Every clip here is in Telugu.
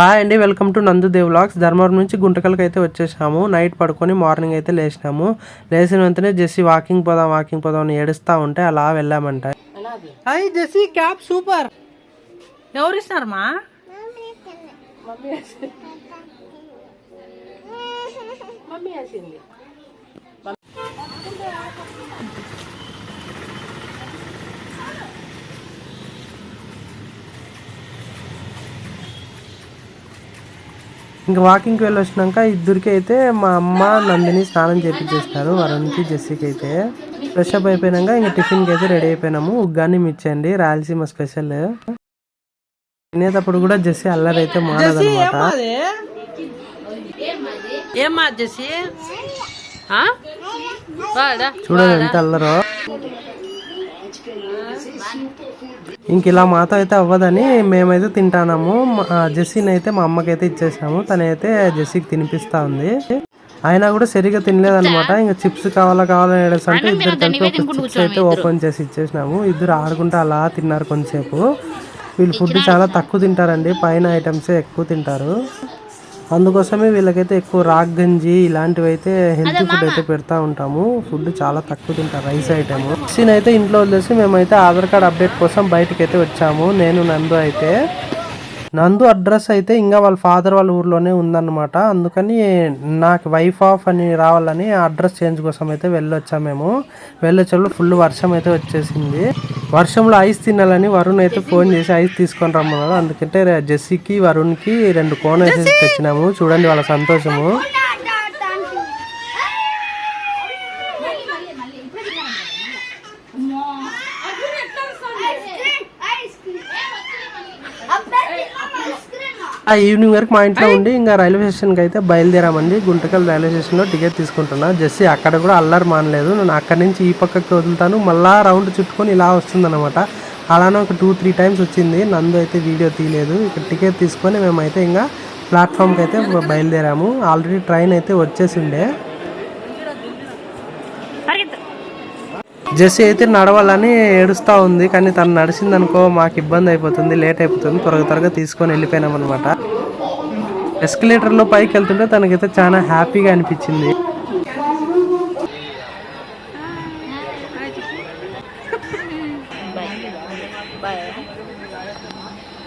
హాయ్ అండి వెల్కమ్ టు నందు దేవ్ వ్లాగ్స్. ధర్మవరం నుంచి గుంటకల్కి అయితే వచ్చేసాము. నైట్ పడుకొని మార్నింగ్ అయితే లేచినాము. లేచిన వెంటనే జెస్సీ వాకింగ్ పోదాం వాకింగ్ పోదాం అని ఏడుస్తా ఉంటే అలా వెళ్ళామంట. Hi Jessie cap super. ఎవరు ఇస్తారమ్మా ఇంకా వాకింగ్కి వెళ్ళి వచ్చినాక ఇద్దరికి అయితే మా అమ్మ నందిని స్నానం చేపించేస్తారు వరుణ్కి జెస్సీకి అయితే. ఫ్రెష్ అప్ అయిపోయినాక ఇంకా టిఫిన్కి అయితే రెడీ అయిపోయినాము. ఉగ్గాని మిర్చండి రాయలసీమ స్పెషల్. తినేటప్పుడు కూడా జెస్సీ అల్లరి అయితే? వాడా చూడండి ఎంత అల్లరో. ఇంక ఇలా మాతో అయితే అవ్వదని మేమైతే తింటానాము మా- జెస్సీని అయితే మా అమ్మకైతే ఇచ్చేసాము. తనైతే జెస్సీకి తినిపిస్తా ఉంది. అయినా కూడా సరిగా తినలేదన్నమాట. ఇంకా చిప్స్ కావాలా కావాలని ఏడేసంటే ఇద్దరు కలిపి ఒక చిప్స్ అయితే ఓపెన్ చేసి ఇచ్చేసినాము. ఇద్దరు ఆడుకుంటూ అలా తిన్నారు కొంచెంసేపు వీళ్ళు ఫుడ్ చాలా తక్కువ తింటారండి. పైన ఐటమ్సే ఎక్కువ తింటారు. అందుకోసమే వీళ్ళకైతే ఎక్కువ రాగ్ గంజి ఇలాంటివి అయితే హెల్తీ ఫుడ్ అయితే పెడతా ఉంటాము. ఫుడ్ చాలా తక్కువ తింటారు రైస్ ఐటమ్. సీన్ అయితే ఇంట్లో వదిలేసి మేమైతే ఆధార్ కార్డ్ అప్డేట్ కోసం బయటకు అయితే వచ్చాము. నేను నందు అయితే. నందు అడ్రస్ అయితే ఇంకా వాళ్ళ ఫాదర్ వాళ్ళ ఊర్లోనే ఉందన్నమాట. అందుకని నాకు వైఫ్ ఆఫ్ అని రావాలని అడ్రస్ చేంజ్ కోసం అయితే వెళ్ళొచ్చాము మేము. వెళ్ళొచ్చేప్పుడు ఫుల్ వర్షం అయితే వచ్చేసింది. వర్షంలో ఐస్ తినాలని వరుణ్ అయితే ఫోన్ చేసి ఐస్ తీసుకొని రమ్మన్నారు అందుకంటే జెస్సీకి వరుణ్కి రెండు కోన్ వేసేసి తెచ్చినాము చూడండి వాళ్ళ సంతోషము ఆ ఈవినింగ్ వరకు మా ఇంట్లో ఉండి ఇంకా రైల్వే స్టేషన్కి అయితే బయలుదేరామండి. గుంటకల్ రైల్వే స్టేషన్లో టికెట్ తీసుకుంటున్నా. జెస్సీ అక్కడ కూడా అల్లరి మానలేదు. నేను అక్కడి నుంచి ఈ పక్కకి వదులుతాను. మళ్ళా రౌండ్ చుట్టుకొని ఇలా వస్తుందన్నమాట. అలానే ఒక టూ త్రీ టైమ్స్ వచ్చింది. నందు అయితే వీడియో తీయలేదు. ఇక్కడ టికెట్ తీసుకొని మేమైతే ఇంకా ప్లాట్ఫామ్కి అయితే బయలుదేరాము. ఆల్రెడీ ట్రైన్ అయితే వచ్చేసిండే. జెస్సీ అయితే నడవాలని ఏడుస్తూ ఉంది కానీ తను నడిచిందనుకో మాకు ఇబ్బంది అయిపోతుంది లేట్ అయిపోతుంది త్వరగా త్వరగా తీసుకొని వెళ్ళిపోయినాం అనమాట ఎస్కలేటర్లో పైకి వెళ్తుంటే తనకైతే చాలా హ్యాపీగా అనిపించింది.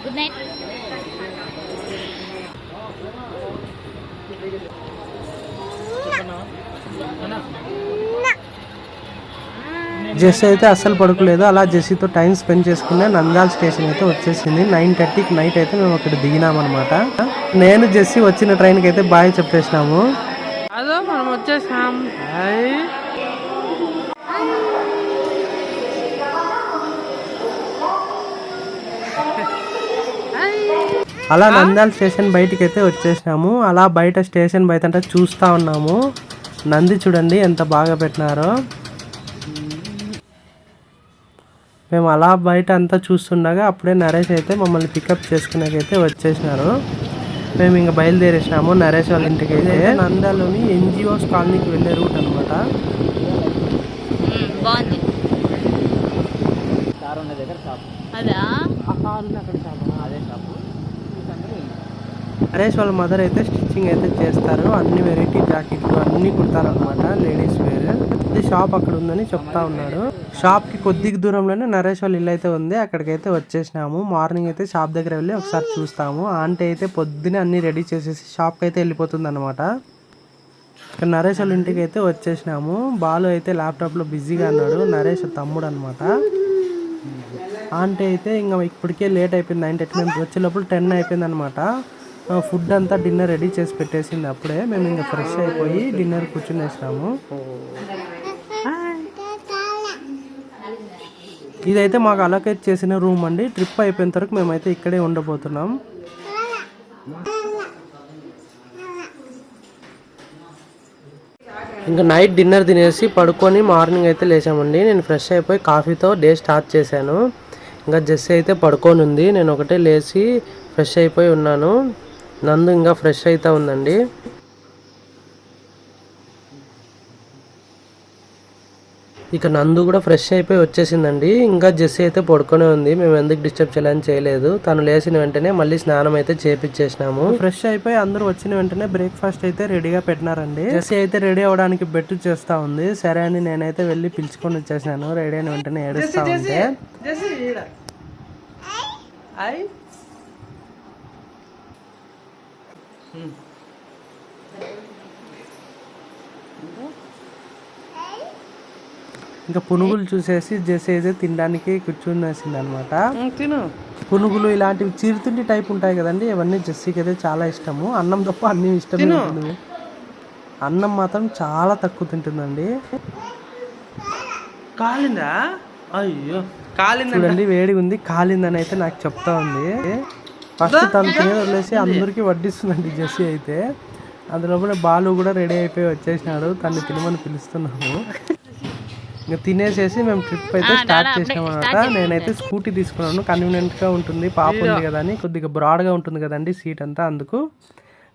గుడ్ నైట్ జెస్సీ అయితే అస్సలు పడుకోలేదు. అలా జెస్సీతో టైం స్పెండ్ చేసుకునే నంద్యాల స్టేషన్ అయితే వచ్చేసింది. నైన్ థర్టీకి నైట్ అయితే మేము అక్కడ దిగినామన్నమాట నేను జెస్సీ వచ్చిన ట్రైన్కి అయితే బాయ్ చెప్పేసినాము. అదో మనం వచ్చేసాం. అలా నంద్యాల స్టేషన్ బయటికి అయితే వచ్చేసినాము. అలా బయట స్టేషన్ బయట అంటే చూస్తూ ఉన్నాము. నంది చూడండి ఎంత బాగా పెట్టినారో. మేము అలా బయట అంతా చూస్తుండగా అప్పుడే నరేష్ అయితే మమ్మల్ని పికప్ చేసుకునేకైతే వచ్చేసినారు. మేము ఇంకా బయలుదేరేసినాము. నరేష్ వాళ్ళ ఇంటికి అయితే. నంద్యాలోని ఎన్జిఓస్ కాలనీకి వెళ్ళే రూట్ అనమాట బాగుంది. అదా? నరేష్ వాళ్ళ మదర్ అయితే స్టిచ్చింగ్ అయితే చేస్తారు. అన్ని వెరైటీ జాకెట్లు అన్ని కుడతారనమాట లేడీస్ వేర్ ఇది షాప్ అక్కడ ఉందని చెప్తా ఉన్నాడు. షాప్కి కొద్ది దూరంలోనే నరేష్ వాళ్ళ ఇల్లు అయితే ఉంది. అక్కడికైతే వచ్చేసినాము. మార్నింగ్ అయితే షాప్ దగ్గర వెళ్ళి ఒకసారి చూస్తాము. ఆంటీ అయితే పొద్దునే అన్ని రెడీ చేసేసి షాప్కి అయితే వెళ్ళిపోతుంది అనమాట ఇక్కడ నరేష్ వాళ్ళ ఇంటికి అయితే వచ్చేసినాము. బాలు అయితే ల్యాప్టాప్లో బిజీగా అన్నాడు నరేష్ తమ్ముడు అనమాట ఆంటీ అయితే ఇంకా ఇప్పటికే లేట్ అయిపోయింది. నైన్ థర్టీ మేము వచ్చేటప్పుడు టెన్ అయిపోయింది అనమాట ఫుడ్ అంతా డిన్నర్ రెడీ చేసి పెట్టేసింది అప్పుడే. మేము ఇంకా ఫ్రెష్ అయిపోయి డిన్నర్ కూర్చునేసాము ఇదైతే మాకు అలొకేట్ చేసిన రూమ్ అండి. ట్రిప్ అయిపోయిన వరకు మేమైతే ఇక్కడే ఉండబోతున్నాం. ఇంకా నైట్ డిన్నర్ తినేసి పడుకొని మార్నింగ్ అయితే లేచామండి. నేను ఫ్రెష్ అయిపోయి కాఫీతో డే స్టార్ట్ చేశాను. ఇంకా జెస్సీ అయితే పడుకొని ఉంది నేను ఒకటే లేచి ఫ్రెష్ అయిపోయి ఉన్నాను. నందు ఇంకా ఫ్రెష్ అవుతా ఉందండి. ఇక నందు కూడా ఫ్రెష్ అయిపోయి వచ్చేసిందండి. ఇంకా జెస్సీ అయితే పడుకొని ఉంది. మేము ఎందుకు డిస్టర్బ్ చేయాలని చేయలేదు. తను లేచిన వెంటనే మళ్ళీ స్నానం అయితే చేపించేసినాము ఫ్రెష్ అయిపోయి అందరూ వచ్చిన వెంటనే బ్రేక్ఫాస్ట్ అయితే రెడీగా పెట్టినారండి. జెస్సీ అయితే రెడీ అవడానికి బెట్టు చేస్తా ఉంది. సరే అని నేనైతే వెళ్ళి పిలుచుకొని వచ్చేసాను రెడీ అయిన వెంటనే ఏడుస్తా ఉంటే. ఇంకా పునుగులు చూసేసి జెస్సీ అయితే తినడానికి కూర్చునేసింది అనమాట తిను. పునుగులు ఇలాంటివి చిరుతిండి టైప్ ఉంటాయి కదండి ఇవన్నీ జెస్సీకి అయితే చాలా ఇష్టము. అన్నం తప్ప అన్ని ఇష్టమే ఉంటుంది అన్నం మాత్రం చాలా తక్కువ తింటుందండి. కాలిందా? అయ్యో కాలిందా చూడండి వేడి ఉంది కాలిందని అయితే నాకు చెప్తా ఉంది. ఫస్ట్ తను తినే వదిలేసి అందరికీ వడ్డిస్తుందండి జెస్సీ అయితే. అందులో కూడా బాలు కూడా రెడీ అయిపోయి వచ్చేసినాడు. తను తినమని పిలుస్తున్నాము. ఇంకా తినేసేసి మేము ట్రిప్ అయితే స్టార్ట్ చేసినాం అనమాట. నేనైతే స్కూటీ తీసుకున్నాను. కన్వీనియంట్గా ఉంటుంది పాప ఉంది కదా అని. కొద్దిగా బ్రాడ్గా ఉంటుంది కదండి సీట్ అంతా అందుకు.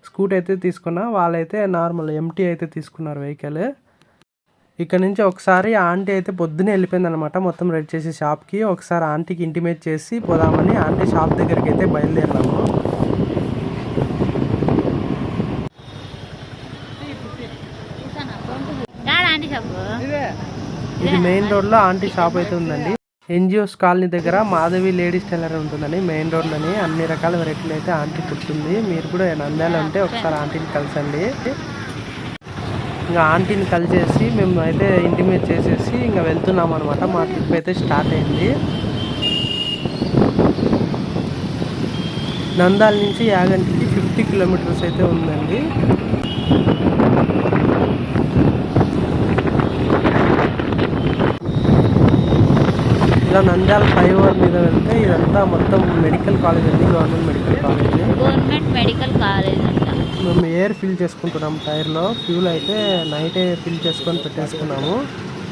స్కూటీ అయితే తీసుకున్నా. వాళ్ళైతే నార్మల్ ఎంటీ అయితే తీసుకున్నారు వెహికల్. ఇక్కడ నుంచి ఒకసారి ఆంటీ అయితే పొద్దునే వెళ్ళిపోయింది అనమాట మొత్తం రెడీ చేసి షాప్కి ఒకసారి ఆంటీకి ఇంటిమేట్ చేసి పోదామని ఆంటీ షాప్ దగ్గరికి అయితే బయలుదేరినాము. ఇది మెయిన్ రోడ్లో ఆంటీ షాప్ అయితే ఉందండి. ఎన్జిఓస్ కాలనీ దగ్గర మాధవి లేడీస్ టైలర్ ఉంటుందని మెయిన్ రోడ్లోని అన్ని రకాల వెరైటీలు అయితే ఆంటీ పుట్టింది మీరు కూడా నంద్యాల ఉంటే ఒకసారి ఆంటీని కలిసండి. ఇంకా ఆంటీని కలిసేసి మేము అయితే ఇంటిమేట్ చేసేసి ఇంకా వెళ్తున్నాం అనమాట మా ట్రిప్ అయితే స్టార్ట్ అయింది. నందాల నుంచి యాగంటికి ఫిఫ్టీ కిలోమీటర్స్ అయితే ఉందండి. ఇలా నంద్యాల ఫ్లైఓవర్ మీద వెళ్తే ఇదంతా మొత్తం మెడికల్ కాలేజ్ అండి government medical college government medical college మేము ఎయిర్ ఫిల్ చేసుకుంటున్నాం టైర్లో. ఫ్యూల్ అయితే నైటే ఫిల్ చేసుకొని పెట్టేసుకున్నాము.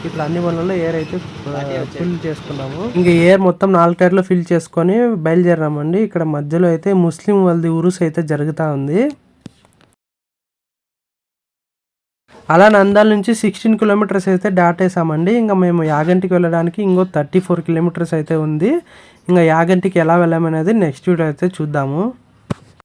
ఇప్పుడు అన్ని వల్ల ఎయిర్ అయితే ఫిల్ చేసుకున్నాము. ఇంకా ఎయిర్ మొత్తం నాలుగు టైర్లో ఫిల్ చేసుకొని బయలుదేరామండి. ఇక్కడ మధ్యలో అయితే ముస్లిం వాళ్ళది ఉరుస్ అయితే జరుగుతూ ఉంది. అలా నందాల నుంచి సిక్స్టీన్ కిలోమీటర్స్ అయితే దాటేసామండి ఇంకా మేము యాగంటికి వెళ్ళడానికి ఇంకో థర్టీ ఫోర్ కిలోమీటర్స్ అయితే ఉంది. ఇంకా యాగంటికి ఎలా వెళ్ళామనేది నెక్స్ట్ వీడియో అయితే చూద్దాము.